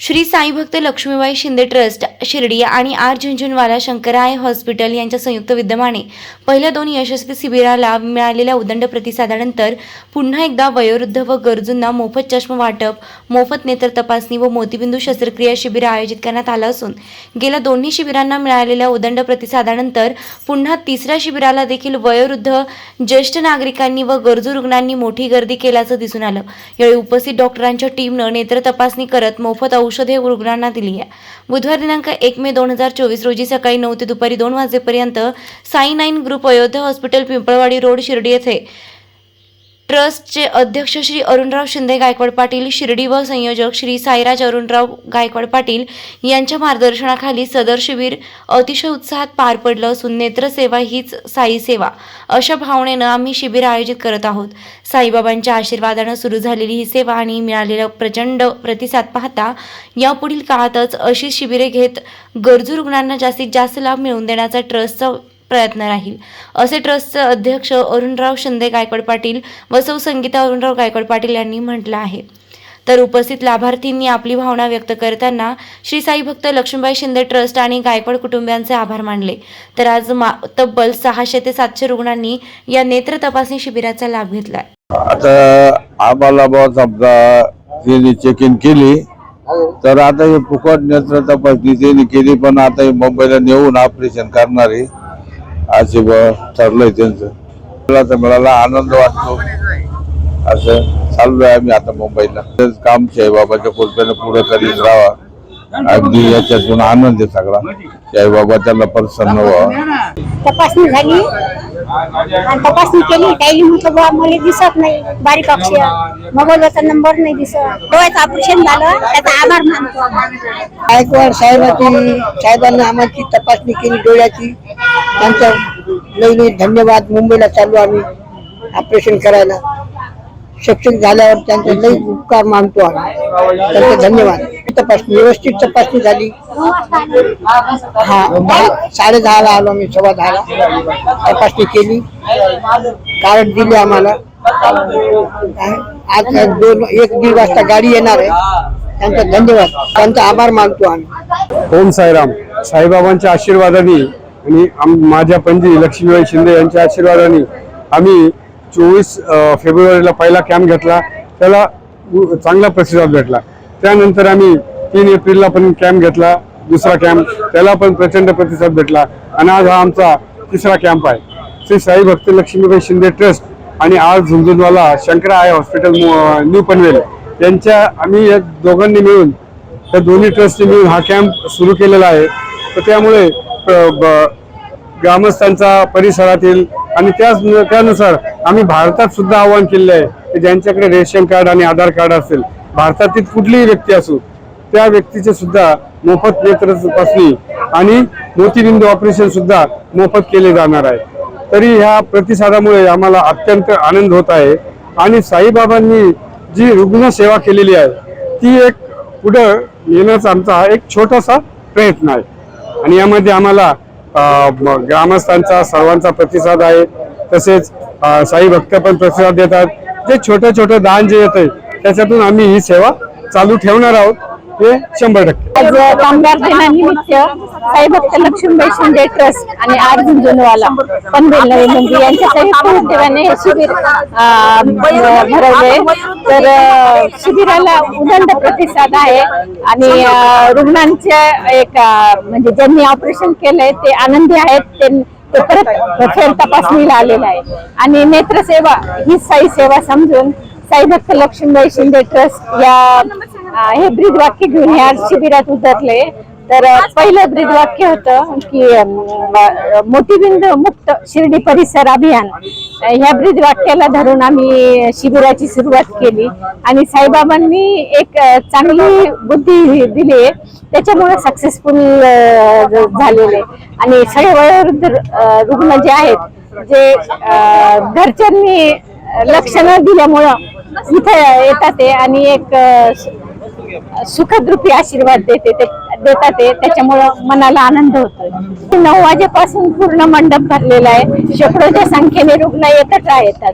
श्री साई भक्त लक्ष्मीबाई शिंदे ट्रस्ट शिर्डी आणि R Jhunjhunwala शंकराय hospital यांच्या संयुक्त विद्यमाने पहिल्या दोन यशस्वी शिबिराला मिळालेल्या उदंड प्रतिसादानंतर पुन्हा एकदा वयोवृद्ध व गरजूंना मोफत चष्मा वाटप मोफत नेत्र तपासणी व मोतीबिंदू शस्त्रक्रिया शिबिर आयोजित करण्यात आलं असून गेल्या दोन्ही शिबिरांना मिळालेल्या उदंड प्रतिसादानंतर पुन्हा तिसऱ्या शिबिराला देखील वयोवृद्ध ज्येष्ठ नागरिकांनी व गरजू रुग्णांनी मोठी गर्दी केल्याचं दिसून आलं. यावेळी उपस्थित डॉक्टरांच्या टीमनं नेत्र तपासणी करत मोफत औ रुग्णांना दिली आहे. बुधवार दिनांक एक मे दोन हजार चोवीस रोजी सकाळी नऊ ते दुपारी दोन वाजेपर्यंत Sai nine group Ayodhya hospital Pimpalwadi road Shirdi येथे ट्रस्टचे अध्यक्ष श्री अरुणराव शिंदे गायकवाड पाटील शिर्डी व संयोजक श्री साईराज अरुणराव गायकवाड पाटील यांच्या मार्गदर्शनाखाली सदर शिबिर अतिशय उत्साहात पार पडलं असून नेत्रसेवा हीच साई सेवा अशा भावनेनं आम्ही शिबिर आयोजित करत आहोत. साईबाबांच्या आशीर्वादानं सुरू झालेली ही सेवा आणि मिळालेला प्रचंड प्रतिसाद पाहता यापुढील काळातच अशी शिबिरे घेत गरजू रुग्णांना जास्तीत जास्त लाभ मिळवून देण्याचा ट्रस्टचा प्रयत्न राहील. असे ट्रस्टचे अध्यक्ष अरुणराव शिंदे गायकवाड पाटील व सौ संगीता अरुणराव गायकवाड पाटील यांनी म्हटलं आहे. तर उपस्थित लाभार्थींनी आपली भावना व्यक्त करताना श्री साई भक्त लक्ष्मीबाई शिंदे ट्रस्ट आणि गायकवाड कुटुंबियांचे आभार मानले. तर आज मा तब्बल सहाशे ते सातशे रुग्णांनी या नेत्र तपासणी शिबिराचा लाभ घेतला आता आम्हाला समजा चेक इन केली तर आता हे फुकट नेत्र तपासणी त्यांनी केली पण आता मुंबईला नेऊन ऑपरेशन करणार. आहे असे ब ठरलंय त्यांचं. मला तर मिळाला आनंद वाटतो. असं चाललोय आम्ही आता मुंबईला. तेच काम साईबाबाच्या कृपेनं पुढे करीत राहावा. अगदी याच्यातून आनंद आहे सगळा. साईबाबा त्याला प्रसन्न व्हावा. तपासणी झाली. आणि तपासणी केली. काही म्हटलं बुवा मला दिसत नाही बारीक अक्षर. मोबाईलवरचा नंबर नाही दिसत. डोळ्याचं ऑपरेशन झालं. त्याचा आभार मानतो गायकवाड साहेबांची साहेबांनी आम्हाची तपासणी केली डोळ्याची. त्यांचा लई लई धन्यवाद. मुंबईला चालू आम्ही ऑपरेशन करायला. सक्षम झाल्यावर त्यांचे लई उपकार मानतो आम्ही. त्यांचे धन्यवाद. तपासणी व्यवस्थित तपासणी झाली. हा साडे दहाला आलो आम्ही सव्वा दहाला. तपासणी केली. कार्ड दिले आम्हाला. आज दोन एक दीड वाजता गाडी येणार आहे. त्यांचा धन्यवाद. त्यांचा आभार मानतो आम्ही. ओम साईराम. साईबाबांच्या आशीर्वादाने आणि आम- माझ्या पणजी लक्ष्मीबाई शिंदे यांच्या आशीर्वादाने आम्ही चोवीस फेब्रुवारीला पहिला कॅम्प घेतला. त्याला चांगला प्रतिसाद भेटला. त्यानंतर आम्ही तीन एप्रिलला पण कॅम्प घेतला दुसरा कॅम्प त्याला पण प्रचंड प्रतिसाद भेटला. आणि आज हा आमचा तिसरा कॅम्प आहे. श्री साई भक्त लक्ष्मीबाई शिंदे ट्रस्ट आणि आज Jhunjhunwala Shankara eye hospital new Panvel यांच्या आम्ही या दोघांनी मिळून त्या दोन्ही ट्रस्टने मिळून हा कॅम्प सुरू केलेला आहे. तर त्यामुळे ग्रामस्थांचा परिसरातील आणि त्याच त्यानुसार आम्ही भारतात सुद्धा आवाहन केलेलं आहे की ज्यांच्याकडे रेशन कार्ड आणि आधार कार्ड असेल भारतातील कुठलीही व्यक्ती असो त्या व्यक्तीचे सुद्धा मोफत नेत्र तपासणी आणि मोतीबिंदू ऑपरेशन सुद्धा मोफत केले जाणार आहे. तरी ह्या प्रतिसादामुळे आम्हाला अत्यंत आनंद होत आहे आणि साईबाबांनी जी रुग्ण सेवा केलेली आहे ती एक पुढं येण्याचा आमचा एक छोटासा प्रयत्न आहे. आणि यामध्ये आम्हाला ग्रामस्थांचा सर्वांचा प्रतिसाद आहे. तसेच साई भक्त पण प्रतिसाद देतात. जे छोटं छोटं दान जे येतं त्याच्यातून आम्ही ही सेवा चालू ठेवणार आहोत. हे शंभर टक्के. आज कामगार दिनानिमित्त साईभक्त लक्ष्मीबाई शिंदे ट्रस्ट आणि आर झुंझुनवाला पनवेल नवी मुंबई यांच्या संयुक्त उद्योगाने हे शिबिर भरवले तर शिबिराला उदंड प्रतिसाद आहे आणि रुग्णांच्या रुग्णांचे एक म्हणजे ज्यांनी ऑपरेशन केलंय ते आनंदी आहेत ते ते परत फेर तपासणीला आलेला आहे आणि नेत्रसेवा ही साई सेवा समजून साई लक्ष्मीबाई शिंदे ट्रस्ट या हे ब्रीद वाक्य घेऊन या शिबिरात उतरले. तर पहिलं ब्रीद वाक्य होतं की मोतीबिंद मुक्त शिर्डी परिसर अभियान. ह्या ब्रीद वाक्याला धरून आम्ही शिबिराची सुरुवात केली. आणि साईबाबांनी एक चांगली बुद्धी दिली. आहे त्याच्यामुळे सक्सेसफुल झालेले. आणि सगळे वयोवृद्ध रुग्ण जे आहेत जे घरच्यांनी लक्ष न दिल्यामुळं इथे येतात ते आणि एक सुखद्रुपी आशीर्वाद देते ते देतात ते त्याच्यामुळं मनाला आनंद होतो नऊ वाजेपासून पूर्ण मंडप भरलेला आहे. शेकडोच्या संख्येने रुग्ण येतच येतात.